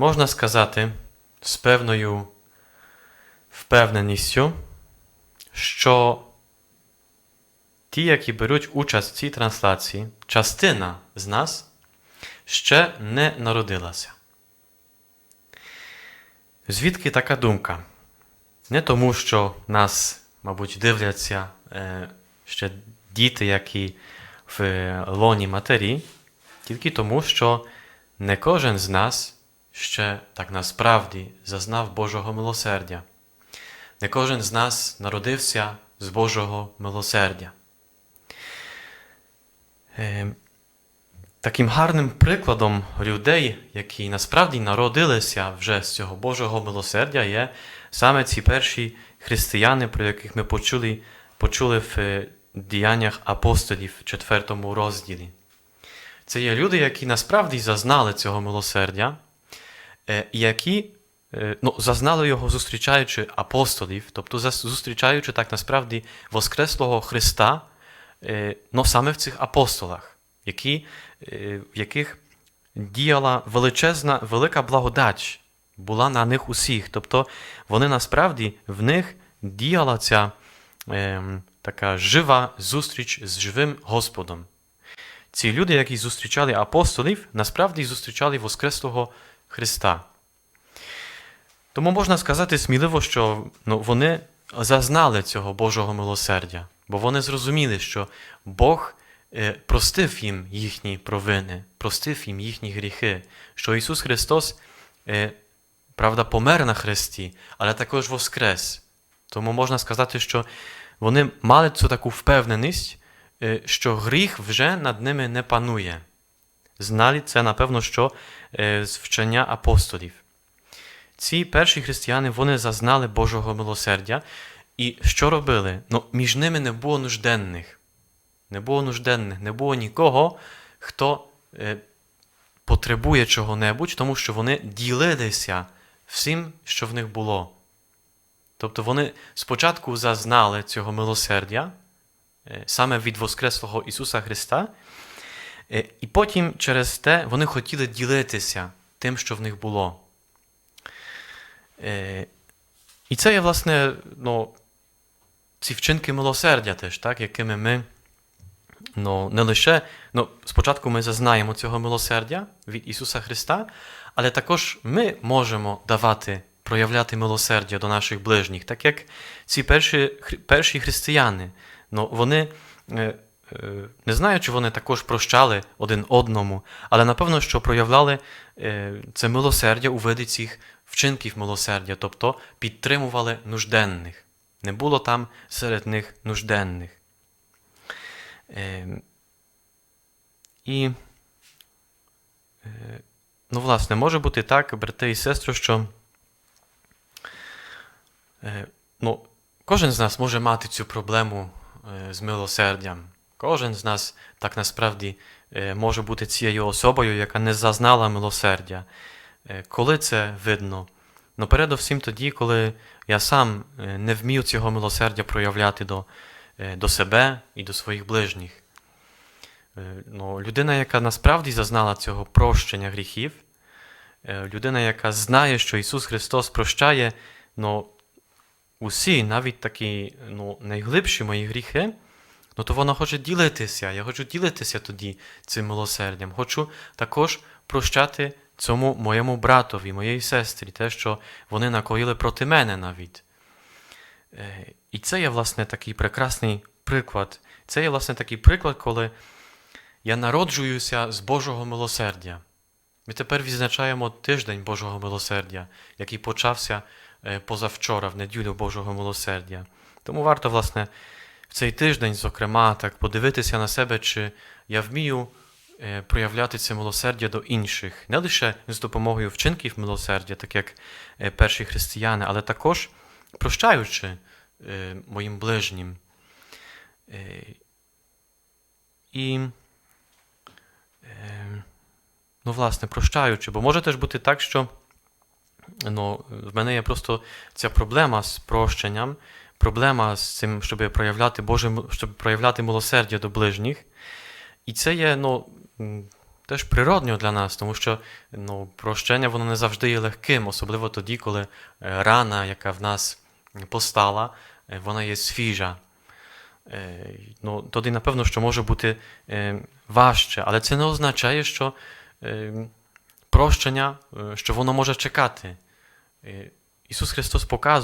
можна сказати з певною впевненістю, що ті, які беруть участь в цій трансляції, частина з нас ще не народилася. Звідки така думка? Не тому, що нас, мабуть, дивляться е, ще діти, які в е, лоні матері, тільки тому, що не кожен з нас ще так насправді зазнав Божого милосердя. Не кожен з нас народився з Божого милосердя. Е, Таким гарним прикладом людей, які насправді народилися вже з цього Божого милосердя, є саме ці перші християни, про яких ми почули, почули в е, діяннях апостолів в 4 розділі. Це є люди, які насправді зазнали цього милосердя, які е, ну, зазнали його, зустрічаючи апостолів, тобто зустрічаючи так насправді Воскреслого Христа, е, ну, саме в цих апостолах, які, е, в яких діяла величезна, велика благодать була на них усіх. Тобто вони насправді в них діяла ця ем, така жива зустріч з живим Господом. Ці люди, які зустрічали апостолів, насправді зустрічали Воскреслого Христа. Тому можна сказати сміливо, що ну, вони зазнали цього Божого милосердя, бо вони зрозуміли, що Бог е, простив їм їхні провини, простив їм їхні гріхи, що Ісус Христос, е, правда, помер на хресті, але також воскрес. Тому можна сказати, що вони мали цю таку впевненість, е, що гріх вже над ними не панує. Знали це, напевно, що е, з вчення апостолів. Ці перші християни вони зазнали Божого милосердя. І що робили? Ну, між ними не було нужденних. Не було нужденних, не було нікого, хто е, потребує чого-небудь, тому що вони ділилися всім, що в них було. Тобто вони спочатку зазнали цього милосердя, е, саме від Воскреслого Ісуса Христа, і потім через те вони хотіли ділитися тим, що в них було. Е, І це є, власне, ну, ці вчинки милосердя теж, так, якими ми ну, не лише ну, спочатку ми зазнаємо цього милосердя від Ісуса Христа, але також ми можемо давати, проявляти милосердя до наших ближніх, так як ці перші, перші християни, ну, вони. Е, Не знаю, чи вони також прощали один одному, але напевно, що проявляли е, це милосердя у виді цих вчинків милосердя, тобто підтримували нужденних. Не було там серед них нужденних. Е, І, ну, власне, може бути так, брати і сестри, що ну, кожен з нас може мати цю проблему з милосердям. Кожен з нас так насправді е, може бути цією особою, яка не зазнала милосердя. Е, Коли це видно? Ну, передовсім тоді, коли я сам е, не вмів цього милосердя проявляти до, до себе і до своїх ближніх. Ну, людина, яка насправді зазнала цього прощення гріхів, людина, яка знає, що Ісус Христос прощає ну, усі, навіть такі ну, найглибші мої гріхи, ну, то вона хоче ділитися. Я хочу ділитися тоді цим милосердям. Хочу також прощати цьому моєму братові, моєї сестрі, те, що вони накоїли проти мене навіть. Е, І це є, власне, такий прекрасний приклад. Це є, власне, такий приклад, коли я народжуюся з Божого милосердя. Ми тепер відзначаємо тиждень Божого милосердя, який почався е, позавчора, в неділю Божого милосердя. Тому варто, власне, в цей тиждень, зокрема, так подивитися на себе, чи я вмію е, проявляти це милосердя до інших, не лише з допомогою вчинків милосердя, так як е, перші християни, але також прощаючи е, моїм ближнім. І, ну, власне, прощаючи, бо може теж бути так, що ну, в мене є просто ця проблема з прощенням, проблема з цим, щоб проявляти Боже, щоб проявляти милосердя до ближніх. І це є ну, теж природньо для нас, тому що ну, прощення воно не завжди є легким, особливо тоді, коли е, рана, яка в нас постала, е, вона є свіжа. Е, Ну, тоді, напевно, що може бути важче, але це не означає, що прощення, що воно може чекати. Ісус Христос показує,